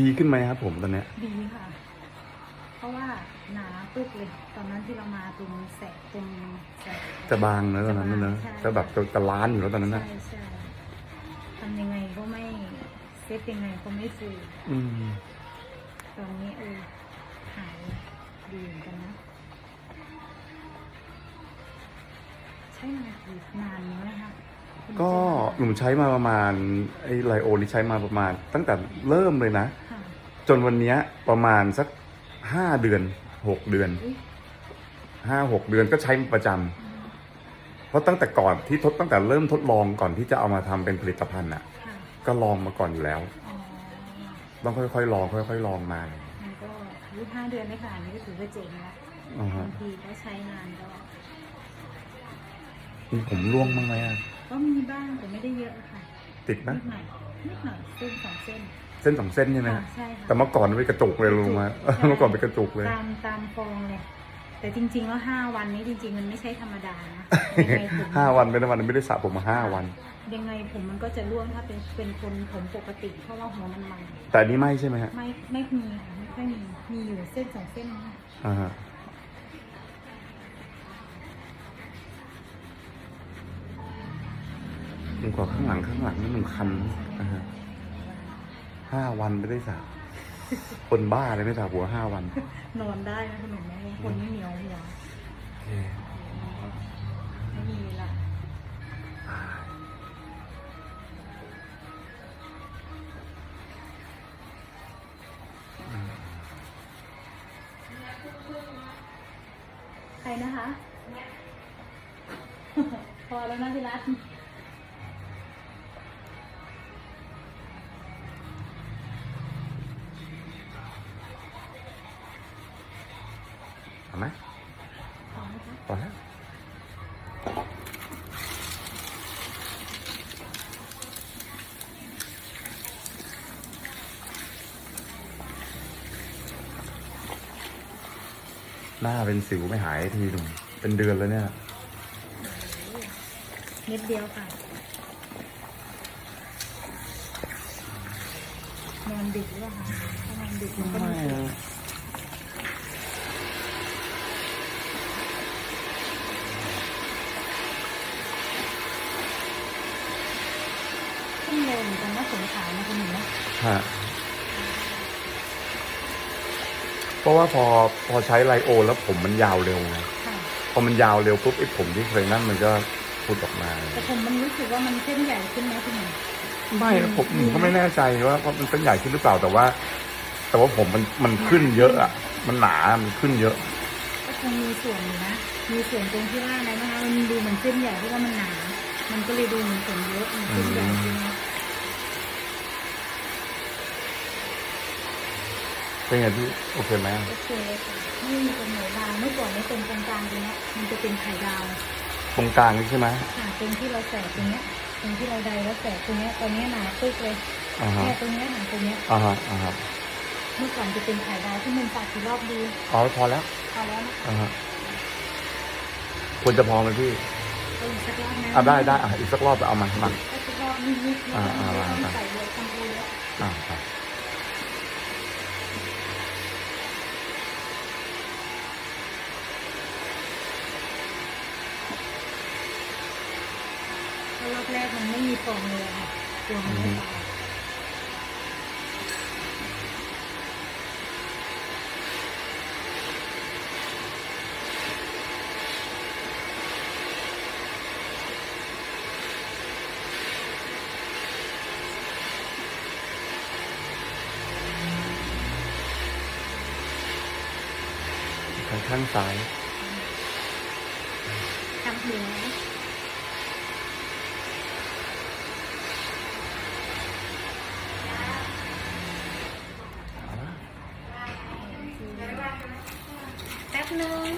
ดีขึ้นไหมครับผมตอนเนี้ย ดีค่ะ เพราะว่าหนาปึ๊กเลย ตอนนั้นที่เรามาตรงแสกตรงแสก จะบางนะตอนนั้นนะเนอะใช่ จะแบบจะจะล้านอยู่แล้วตอนนั้นนะใช่ใช่ทำยังไงก็ไม่เซตยังไงก็ไม่ฟูอืม ตอนนี้เออหายดีเหมือนกันนะ ใช้มากี่นานแล้วนะคะคุณก็เจหนุ่มใช้มาประมาณไอ้ไลโอนี่ใช้มาประมาณ ตั้งแต่เริ่มเลยนะค่ะ จนวันเนี้ยประมาณสักห้าเดือนหกเดือนอุ๊ยห้าหกเดือนก็ใช้ประจำเพราะตั้งแต่ก่อนที่ทดตั้งแต่เริ่มทดลองก่อนที่จะเอามาทำเป็นผลิตภัณฑ์อะ ค่ะก็ลองมาก่อนอยู่แล้ว อ๋อต้องค่อยๆลองค่อยๆลองมามันก็อายุห้าเดือนไม่ผ่านนี่ก็ถือว่าเจ๋งแล้วอ่าฮะบางทีก็ใช้งานก็มีผมร่วงบ้างไหมอะก็มีบ้างแต่ไม่ได้เยอะค่ะติดไหมนิดหน่อยนิดหน่อยเส้นสองเส้น เส้นสองเส้นใช่ไหมค่ะใช่ค่ะ แต่เมื่อก่อนเป็นกระจุกเลยลงมาใช่ เมื่อก่อนเป็นกระจุกเลย ตามตามฟองเลย แต่จริงๆแล้วห้าวันนี้จริง ๆ มันไม่ใช่ธรรมดานะยังไงผมห้าวันเป็นวันไม่ได้สระผมมาห้าวัน ยังไงผมมันก็จะร่วงถ้าเป็นเป็นคนผมปกติเพราะว่าหัวมันมันแต่อันนี้ไม่ใช่ไหมฮะไม่ไม่มีค่ะไม่ค่อยมีมีอยู่เส้นสองเส้นนะอ่าฮะมันกว่าข้างหลังข้างหลังนี่มันคันอ่าฮะ ห้าวันไม่ได้สระคนบ้าเลยไม่สระหัวห้าวัน นอนได้นะคุณหนุ่มนะคนไม่เหนียวหัวโอเคไม่มีละใครนะคะ พอแล้วนะพี่รัต เอาไหมพอไหมคะพอแล้วหน้าเป็นสิวไม่หายทีหนึ่งเป็นเดือนแล้วเนี่ยนิดเดียวค่ะ นอนดึกหรือเปล่าคะถ้านอนดึกมันก็มี ขึ้นเร็วเหมือนกันนะสงขลานะคุณหนูนะฮะเพราะว่าพอพอใช้ไลโอ แล้วผมมันยาวเร็วไงค่ะพอมันยาวเร็วปุ๊บไอ้ผมที่เคยนั่นมันก็พุดออกมา แต่ผมมันรู้สึกว่ามันเส้นใหญ่ขึ้นไหมคุณหนูไม่นะผมผมก็ไม่แน่ใจว่าว่ามันเป็นใหญ่ขึ้นหรือเปล่าแต่ว่า แต่ว่าผมมันมันขึ้นเยอะอะ มันหนา มันขึ้นเยอะ ก็คงมีส่วนอยู่นะมีส่วนตรงที่ว่าอะไรนะคะมันดูเหมือนเส้นใหญ่ที่ว่ามันหนา มันก็เลยดูเหมือนผมเยอะเหมือนเส้นใหญ่จริงนะเป็นไงพี่โอเคไหมโอเคเลยค่ะไม่มีตรงไหนบางเมื่อก่อนเนี่ยตรงตรงกลางตรงเนี้ยมันจะเป็นไข่ดาวตรงกลางนี่ใช่ไหมค่ะตรงที่เราแสกตรงเนี้ยตรงที่เราใดแล้วแสกตรงเนี้ยตอนเนี้ยหนาปึ๊กเลยอ่าฮะแค่ตรงเนี้ยหนาตรงเนี้ยอ่าฮะอ่าฮะเมื่อก่อนจะเป็นไข่ดาวที่มันตัดกี่รอบดีอ๋อพอแล้วพอแล้วนะอ่าฮะควรจะพอไหมพี่เอาอีกสักรอบนะอ่าได้ได้อะอีกสักรอบเอามามาก็สักรอบนิดๆแล้วอ่าก็อ่าไม่ต้อ่าองใส่เยอะทำพูเยอะอ่าครับเพราะรอบแรกมันไม่มีฟองเลยอะค่ะตัวมันไม่ตาย ทางข้างซ้ายทำหัวแป๊บนึง